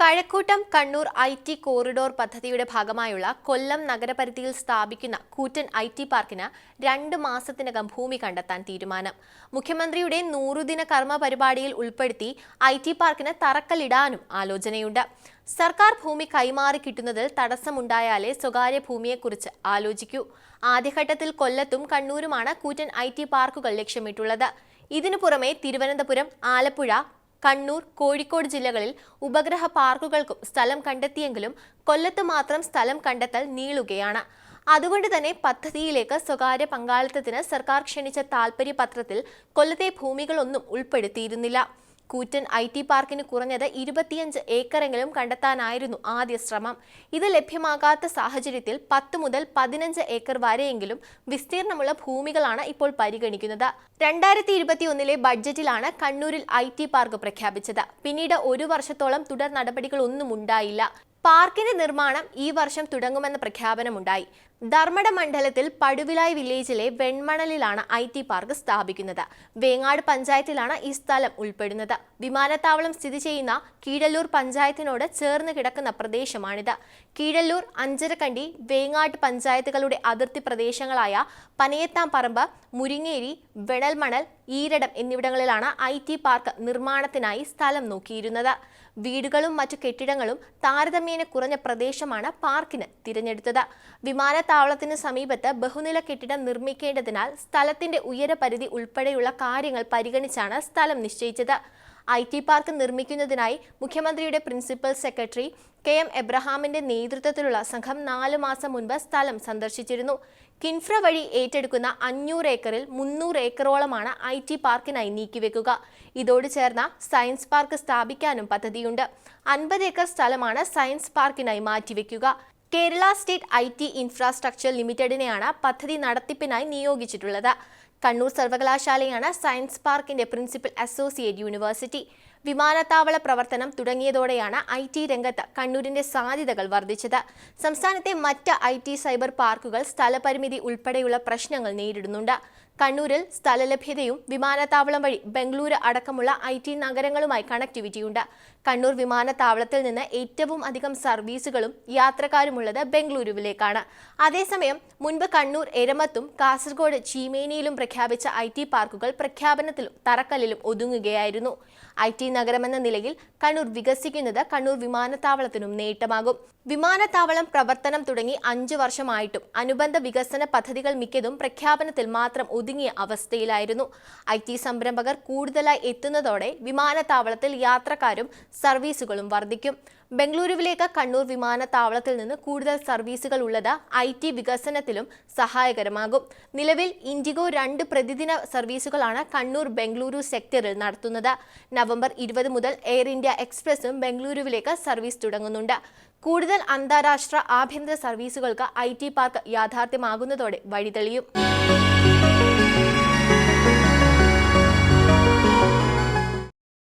Kazhakkoottam Kannur I T corridor പദ്ധതിയുടെ ഭാഗമായുള്ള കൊല്ലം നഗരപരിധിയിൽ സ്ഥാപിക്കുന്ന കൂറ്റൻ ഐ ടി പാർക്കിന് രണ്ട് മാസത്തിനകം ഭൂമി കണ്ടെത്താൻ തീരുമാനം. മുഖ്യമന്ത്രിയുടെ നൂറുദിന കർമ്മ പരിപാടിയിൽ ഉൾപ്പെടുത്തി ഐ ടി പാർക്കിന് തറക്കല്ലിടാനും ആലോചനയുണ്ട്. സർക്കാർ ഭൂമി കൈമാറി കിട്ടുന്നതിൽ തടസ്സമുണ്ടായാലേ സ്വകാര്യ ഭൂമിയെക്കുറിച്ച് ആലോചിക്കൂ. ആദ്യഘട്ടത്തിൽ കൊല്ലത്തും കണ്ണൂരുമാണ് കൂറ്റൻ ഐ ടി പാർക്കുകൾ ലക്ഷ്യമിട്ടുള്ളത്. ഇതിനു പുറമെ തിരുവനന്തപുരം ആലപ്പുഴ കണ്ണൂർ കോഴിക്കോട് ജില്ലകളിൽ ഉപഗ്രഹ പാർക്കുകൾക്കും സ്ഥലം കണ്ടെത്തിയെങ്കിലും കൊല്ലത്ത് മാത്രം സ്ഥലം കണ്ടെത്തൽ നീളുകയാണ്. അതുകൊണ്ട് തന്നെ പദ്ധതിയിലേക്ക് സ്വകാര്യ പങ്കാളിത്തത്തിന് സർക്കാർ ക്ഷണിച്ച താൽപര്യപത്രത്തിൽ കൊല്ലത്തെ ഭൂമികളൊന്നും ഉൾപ്പെടുത്തിയിരുന്നില്ല. കൂറ്റൻ ഐ ടി പാർക്കിന് കുറഞ്ഞത് ഇരുപത്തിയഞ്ച് ഏക്കറെങ്കിലും കണ്ടെത്താനായിരുന്നു ആദ്യ ശ്രമം. ഇത് ലഭ്യമാകാത്ത സാഹചര്യത്തിൽ പത്ത് മുതൽ പതിനഞ്ച് ഏക്കർ വരെയെങ്കിലും വിസ്തീർണമുള്ള ഭൂമികളാണ് ഇപ്പോൾ പരിഗണിക്കുന്നത്. രണ്ടായിരത്തി ഇരുപത്തിയൊന്നിലെ ബഡ്ജറ്റിലാണ് കണ്ണൂരിൽ ഐ ടി പാർക്ക് പ്രഖ്യാപിച്ചത്. പിന്നീട് ഒരു വർഷത്തോളം തുടർ നടപടികളൊന്നും ഉണ്ടായില്ല. പാർക്കിന്റെ നിർമ്മാണം ഈ വർഷം തുടങ്ങുമെന്ന പ്രഖ്യാപനമുണ്ടായി. ധർമ്മട മണ്ഡലത്തിൽ പടുവിലായ് വില്ലേജിലെ വെൺമണലിലാണ് ഐ ടി പാർക്ക് സ്ഥാപിക്കുന്നത്. വേങ്ങാട് പഞ്ചായത്തിലാണ് ഈ സ്ഥലം ഉൾപ്പെടുന്നത്. വിമാനത്താവളം സ്ഥിതി ചെയ്യുന്ന കീഴല്ലൂർ പഞ്ചായത്തിനോട് ചേർന്ന് കിടക്കുന്ന പ്രദേശമാണിത്. കീഴല്ലൂർ അഞ്ചരക്കണ്ടി വേങ്ങാട് പഞ്ചായത്തുകളുടെ അതിർത്തി പ്രദേശങ്ങളായ പനയത്താംപറമ്പ് മുരിങ്ങേരി വെണൽമണൽ ഈരടം എന്നിവിടങ്ങളിലാണ് ഐ ടി പാർക്ക് നിർമ്മാണത്തിനായി സ്ഥലം നോക്കിയിരുന്നത്. വീടുകളും മറ്റു കെട്ടിടങ്ങളും താരതമ്യേന കുറഞ്ഞ പ്രദേശമാണ് പാർക്കിന് തിരഞ്ഞെടുത്തത്. വിമാനത്താവളത്തിന് സമീപത്ത് ബഹുനില കെട്ടിടം നിർമ്മിക്കേണ്ടതിനാൽ സ്ഥലത്തിന്റെ ഉയരപരിധി ഉൾപ്പെടെയുള്ള കാര്യങ്ങൾ പരിഗണിച്ചാണ് സ്ഥലം നിശ്ചയിച്ചത്. ഐ ടി പാർക്ക് നിർമ്മിക്കുന്നതിനായി മുഖ്യമന്ത്രിയുടെ പ്രിൻസിപ്പൽ സെക്രട്ടറി കെ എം എബ്രഹാമിന്റെ നേതൃത്വത്തിലുള്ള സംഘം നാല് മാസം മുൻപ് സ്ഥലം സന്ദർശിച്ചിരുന്നു. കിൻഫ്ര വഴി ഏറ്റെടുക്കുന്ന അഞ്ഞൂറ് ഏക്കറിൽ മുന്നൂറ് ഏക്കറോളമാണ് ഐ ടി പാർക്കിനായി നീക്കിവെക്കുക. ഇതോട് ചേർന്ന സയൻസ് പാർക്ക് സ്ഥാപിക്കാനും പദ്ധതിയുണ്ട്. അൻപത് ഏക്കർ സ്ഥലമാണ് സയൻസ് പാർക്കിനായി മാറ്റിവെക്കുക. Kerala state I T infrastructure ലിമിറ്റഡിനെയാണ് പദ്ധതി നടത്തിപ്പിനായി നിയോഗിച്ചിട്ടുള്ളത്. കണ്ണൂർ സർവകലാശാലയാണ് സയൻസ് പാർക്കിന്റെ പ്രിൻസിപ്പൽ അസോസിയേറ്റ് യൂണിവേഴ്സിറ്റി. വിമാനത്താവള പ്രവർത്തനം തുടങ്ങിയതോടെയാണ് ഐ ടി രംഗത്ത് കണ്ണൂരിന്റെ സാധ്യതകൾ വർദ്ധിച്ചത്. സംസ്ഥാനത്തെ മറ്റ് ഐ ടി സൈബർ പാർക്കുകൾ സ്ഥലപരിമിതി ഉൾപ്പെടെയുള്ള പ്രശ്നങ്ങൾ നേരിടുന്നുണ്ട്. കണ്ണൂരിൽ സ്ഥലലഭ്യതയും വിമാനത്താവളം വഴി ബംഗളൂരു അടക്കമുള്ള ഐ ടി നഗരങ്ങളുമായി കണക്ടിവിറ്റിയുണ്ട്. കണ്ണൂർ വിമാനത്താവളത്തിൽ നിന്ന് ഏറ്റവും അധികം സർവീസുകളും യാത്രക്കാരുമുള്ളത് ബംഗളൂരുവിലേക്കാണ്. അതേസമയം മുൻപ് കണ്ണൂർ എരമത്തും കാസർഗോഡ് ചീമേനിയിലും പ്രഖ്യാപിച്ച ഐ ടി പാർക്കുകൾ പ്രഖ്യാപനത്തിലും തറക്കല്ലിലും ഒതുങ്ങുകയായിരുന്നു. ഐ ടി നഗരമെന്ന നിലയിൽ കണ്ണൂർ വികസിക്കുന്നത് കണ്ണൂർ വിമാനത്താവളത്തിനും നേട്ടമാകും. വിമാനത്താവളം പ്രവർത്തനം തുടങ്ങി അഞ്ചു വർഷമായിട്ടും അനുബന്ധ വികസന പദ്ധതികൾ മിക്കതും പ്രഖ്യാപനത്തിൽ മാത്രം ഒതുങ്ങിയ അവസ്ഥയിലായിരുന്നു. ഐ ടി സംരംഭകർ കൂടുതലായി എത്തുന്നതോടെ വിമാനത്താവളത്തിൽ യാത്രക്കാരും സർവീസുകളും വർദ്ധിക്കും. ബംഗളൂരുവിലേക്ക് കണ്ണൂർ വിമാനത്താവളത്തിൽ നിന്ന് കൂടുതൽ സർവീസുകൾ ഉള്ളത് ഐ ടി വികസനത്തിലും സഹായകരമാകും. നിലവിൽ ഇൻഡിഗോ രണ്ട് പ്രതിദിന സർവീസുകളാണ് കണ്ണൂർ ബംഗളൂരു സെക്ടറിൽ നടത്തുന്നത്. നവംബർ ഇരുപത് മുതൽ എയർ ഇന്ത്യ എക്സ്പ്രസും ബംഗളൂരുവിലേക്ക് സർവീസ് തുടങ്ങുന്നുണ്ട്. കൂടുതൽ അന്താരാഷ്ട്ര ആഭ്യന്തര സർവീസുകൾക്ക് ഐ ടി പാർക്ക് യാഥാർത്ഥ്യമാകുന്നതോടെ വഴിതെളിയും.